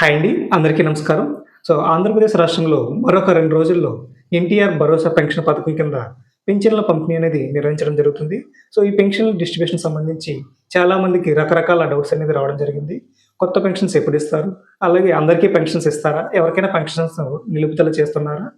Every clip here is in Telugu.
హాయ్ అండి అందరికీ నమస్కారం. సో ఆంధ్రప్రదేశ్ రాష్ట్రంలో మరొక రెండు రోజుల్లో ఎన్టీఆర్ భరోసా పెన్షన్ పథకం కింద పెన్షన్ల పంపిణీ అనేది నిర్వహించడం జరుగుతుంది. సో ఈ పెన్షన్ల డిస్ట్రిబ్యూషన్ సంబంధించి చాలామందికి రకరకాల డౌట్స్ అనేది రావడం జరిగింది. కొత్త పెన్షన్స్ ఎప్పుడు ఇస్తారు? అలాగే అందరికీ పెన్షన్స్ ఇస్తారా? ఎవరికైనా పెన్షన్స్ నిలుపుదల చేస్తున్నారా?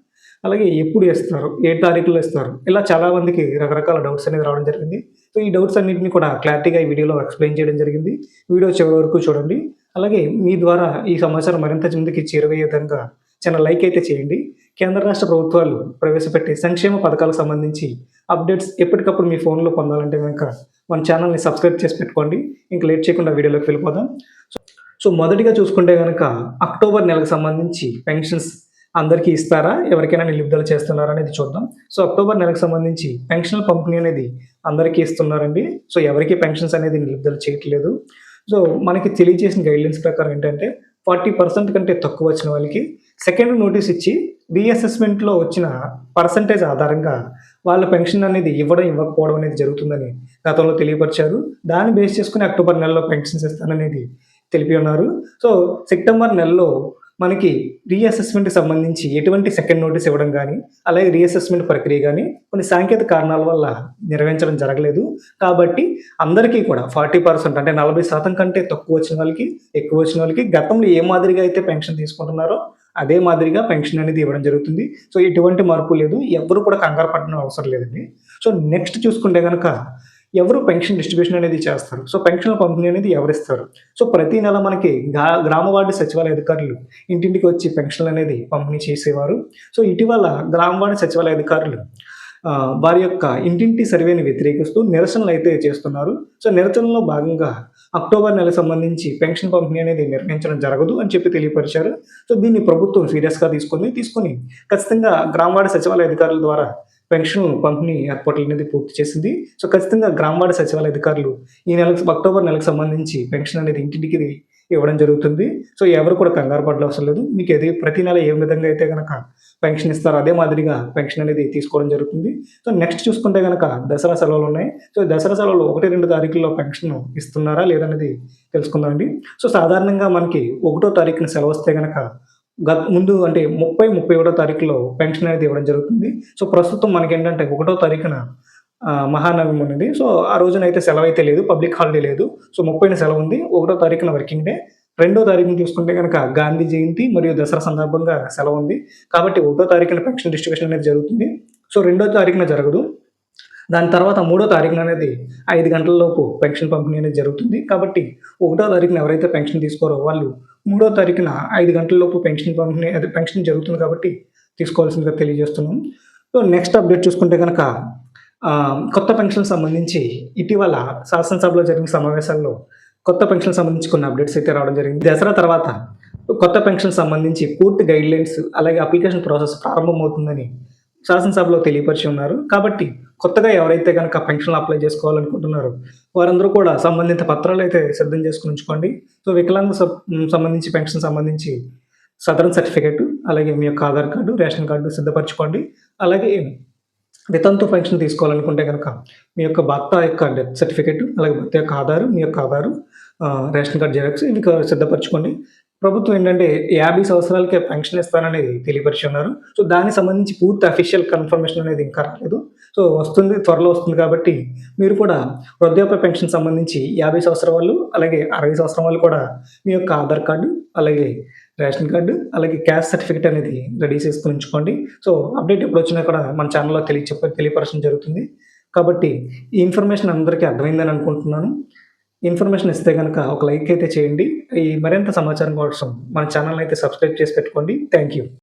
అలాగే ఎప్పుడు ఇస్తారు? ఏ తారీఖులో ఇస్తారు? ఇలా చాలామందికి రకరకాల డౌట్స్ అనేది రావడం జరిగింది. సో ఈ డౌట్స్ అన్నింటినీ కూడా క్లారిటీగా ఈ వీడియోలో ఎక్స్ప్లెయిన్ చేయడం జరిగింది. వీడియో చివరి వరకు చూడండి. అలాగే మీ ద్వారా ఈ సమాచారం మరింత మందికి చేరువయ్యే విధంగా చిన్న లైక్ అయితే చేయండి. కేంద్ర రాష్ట్ర ప్రభుత్వాలు ప్రవేశపెట్టే సంక్షేమ పథకాలకు సంబంధించి అప్డేట్స్ ఎప్పటికప్పుడు మీ ఫోన్లో పొందాలంటే కనుక మన ఛానల్ని సబ్స్క్రైబ్ చేసి పెట్టుకోండి. ఇంకా లేట్ చేయకుండా వీడియోలోకి వెళ్ళిపోదాం. సో మొదటిగా చూసుకుంటే కనుక అక్టోబర్ నెలకు సంబంధించి పెన్షన్స్ అందరికీ ఇస్తారా? ఎవరికైనా నిలుపుదల చేస్తున్నారా అనేది చూద్దాం. సో అక్టోబర్ నెలకు సంబంధించి పెన్షన్ల పంపిణీ అనేది అందరికీ ఇస్తున్నారండి. సో ఎవరికి పెన్షన్స్ అనేది నిలుపుదల చేయట్లేదు. సో మనకి తెలియజేసిన గైడ్లైన్స్ ప్రకారం ఏంటంటే ఫార్టీ పర్సెంట్ కంటే తక్కువ వచ్చిన వాళ్ళకి సెకండ్ నోటీస్ ఇచ్చి రీఅసెస్మెంట్లో వచ్చిన పర్సంటేజ్ ఆధారంగా వాళ్ళ పెన్షన్ అనేది ఇవ్వడం ఇవ్వకపోవడం అనేది జరుగుతుందని గతంలో తెలియపరిచారు. దాన్ని బేస్ చేసుకుని అక్టోబర్ నెలలో పెన్షన్స్ ఇస్తాననేది తెలిపి ఉన్నారు. సో సెప్టెంబర్ నెలలో మనకి రీఅసెస్మెంట్కి సంబంధించి ఎటువంటి సెకండ్ నోటీస్ ఇవ్వడం కానీ అలాగే రీఅసెస్మెంట్ ప్రక్రియ కానీ కొన్ని సాంకేతిక కారణాల వల్ల నిర్వహించడం జరగలేదు. కాబట్టి అందరికీ కూడా ఫార్టీ పర్సెంట్ అంటే నలభై శాతం కంటే తక్కువ వచ్చిన వాళ్ళకి ఎక్కువ వచ్చిన వాళ్ళకి గతంలో ఏ మాదిరిగా అయితే పెన్షన్ తీసుకుంటున్నారో అదే మాదిరిగా పెన్షన్ అనేది ఇవ్వడం జరుగుతుంది. సో ఎటువంటి మార్పు లేదు. ఎవరు కూడా కంగారు పడడం అవసరం లేదండి. సో నెక్స్ట్ చూసుకుంటే కనుక ఎవరు పెన్షన్ డిస్ట్రిబ్యూషన్ అనేది చేస్తారు. సో పెన్షన్ పంపిణీ అనేది ఎవరిస్తారు? సో ప్రతి నెల మనకి గా- గ్రామ వార్డు సచివాలయ అధికారులు ఇంటింటికి వచ్చి పెన్షన్లు అనేది పంపిణీ చేసేవారు. సో ఇటీవల గ్రామ వార్డు సచివాలయ అధికారులు వారి యొక్క ఇంటింటి సర్వేని వ్యతిరేకిస్తూ నిరసనలు అయితే చేస్తున్నారు. సో నిరసనలో భాగంగా అక్టోబర్ నెల సంబంధించి పెన్షన్ పంపిణీ అనేది నిర్వహించడం జరగదు అని చెప్పి తెలియపరిచారు. సో దీన్ని ప్రభుత్వం సీరియస్గా తీసుకుంది. తీసుకొని ఖచ్చితంగా గ్రామవాడ సచివాలయ అధికారుల ద్వారా పెన్షన్ పంపిణీ ఏర్పాట్లు అనేది పూర్తి చేసింది. సో ఖచ్చితంగా గ్రామవాడ సచివాలయ అధికారులు ఈ నెలకు అక్టోబర్ నెలకు సంబంధించి పెన్షన్ అనేది ఇంటింటికి ఇవ్వడం జరుగుతుంది. సో ఎవరు కూడా కంగారు పడడం అవసరం లేదు. మీకు ఏది ప్రతి నెల ఏ విధంగా అయితే కనుక పెన్షన్ ఇస్తారో అదే మాదిరిగా పెన్షన్ అనేది తీసుకోవడం జరుగుతుంది. సో నెక్స్ట్ చూసుకుంటే కనుక దసరా సెలవులు ఉన్నాయి. సో దసరా సెలవులు ఒకటి రెండు తారీఖుల్లో పెన్షన్ ఇస్తున్నారా లేదనేది తెలుసుకుందామండి. సో సాధారణంగా మనకి ఒకటో తారీఖున సెలవు వస్తే కనుక గత ముందు అంటే ముప్పై ముప్పై ఒకటో తారీఖులో పెన్షన్ అనేది ఇవ్వడం జరుగుతుంది. సో ప్రస్తుతం మనకి ఏంటంటే ఒకటో తారీఖున మహానవమి ఉన్నది. సో ఆ రోజున అయితే సెలవు అయితే లేదు పబ్లిక్ హాలిడే లేదు. సో ముప్పైన సెలవు ఉంది. ఒకటో తారీఖున వర్కింగ్ డే. రెండో తారీఖున చూసుకుంటే కనుక గాంధీ జయంతి మరియు దసరా సందర్భంగా సెలవు ఉంది. కాబట్టి ఒకటో తారీఖున పెన్షన్ డిస్ట్రిబ్యూషన్ అనేది జరుగుతుంది. సో రెండో తారీఖున జరగదు. దాని తర్వాత మూడో తారీఖున అనేది ఐదు గంటల లోపు పెన్షన్ పంపిణీ అనేది జరుగుతుంది. కాబట్టి ఒకటో తారీఖున ఎవరైతే పెన్షన్ తీసుకోరో వాళ్ళు మూడో తారీఖున ఐదు గంటల లోపు పెన్షన్ పంపిణీ అది పెన్షన్ జరుగుతుంది కాబట్టి తీసుకోవాల్సిందిగా తెలియజేస్తున్నాం. సో నెక్స్ట్ అప్డేట్ చూసుకుంటే కనుక కొత్త పెన్షన్ సంబంధించి ఇటీవల శాసనసభలో జరిగిన సమావేశాల్లో కొత్త పెన్షన్ సంబంధించి కొన్ని అప్డేట్స్ అయితే రావడం జరిగింది. దసరా తర్వాత కొత్త పెన్షన్ సంబంధించి పూర్తి గైడ్ లైన్స్ అలాగే అప్లికేషన్ ప్రాసెస్ ప్రారంభమవుతుందని శాసనసభలో తెలియపరిచి ఉన్నారు. కాబట్టి కొత్తగా ఎవరైతే కనుక పెన్షన్ అప్లై చేసుకోవాలనుకుంటున్నారో వారందరూ కూడా సంబంధిత పత్రాలు అయితే సిద్ధం చేసుకుని ఉంచుకోండి. సో వికలాంగ సంబంధించి పెన్షన్ సంబంధించి సదరన్ సర్టిఫికేట్ అలాగే మీ యొక్క ఆధార్ కార్డు రేషన్ కార్డు సిద్ధపరచుకోండి. అలాగే వితంతు పెన్షన్ తీసుకోవాలనుకుంటే కనుక మీ యొక్క భర్త యొక్క డెత్ సర్టిఫికేట్ అలాగే భర్త యొక్క ఆధారు మీ యొక్క ఆధారు రేషన్ కార్డు జెరాక్స్ ఇవి సిద్ధపరచుకోండి. ప్రభుత్వం ఏంటంటే యాభై సంవత్సరాలకే పెన్షన్ ఇస్తాననేది తెలియపరిచి ఉన్నారు. సో దానికి సంబంధించి పూర్తి అఫీషియల్ కన్ఫర్మేషన్ అనేది ఇంకా రాలేదు. సో వస్తుంది త్వరలో వస్తుంది కాబట్టి మీరు కూడా వృద్ధాప్య పెన్షన్ సంబంధించి యాభై సంవత్సరాల వాళ్ళు అలాగే అరవై సంవత్సరం వాళ్ళు కూడా మీ యొక్క ఆధార్ కార్డు అలాగే రేషన్ కార్డు అలాగే క్యాస్ట్ సర్టిఫికేట్ అనేది రెడీ చేసుకుని ఉంచుకోండి. సో అప్డేట్ ఎప్పుడు వచ్చినా కూడా మన ఛానల్లో తెలియ చెప్ప తెలియపరచడం జరుగుతుంది. కాబట్టి ఈ ఇన్ఫర్మేషన్ అందరికీ అర్థమైందని అనుకుంటున్నాను. ఇన్ఫర్మేషన్ ఇస్తే కనుక ఒక లైక్ అయితే చేయండి. ఈ మరింత సమాచారం కోసం మన ఛానల్ అయితే సబ్స్క్రైబ్ చేసి పెట్టుకోండి. Thank you.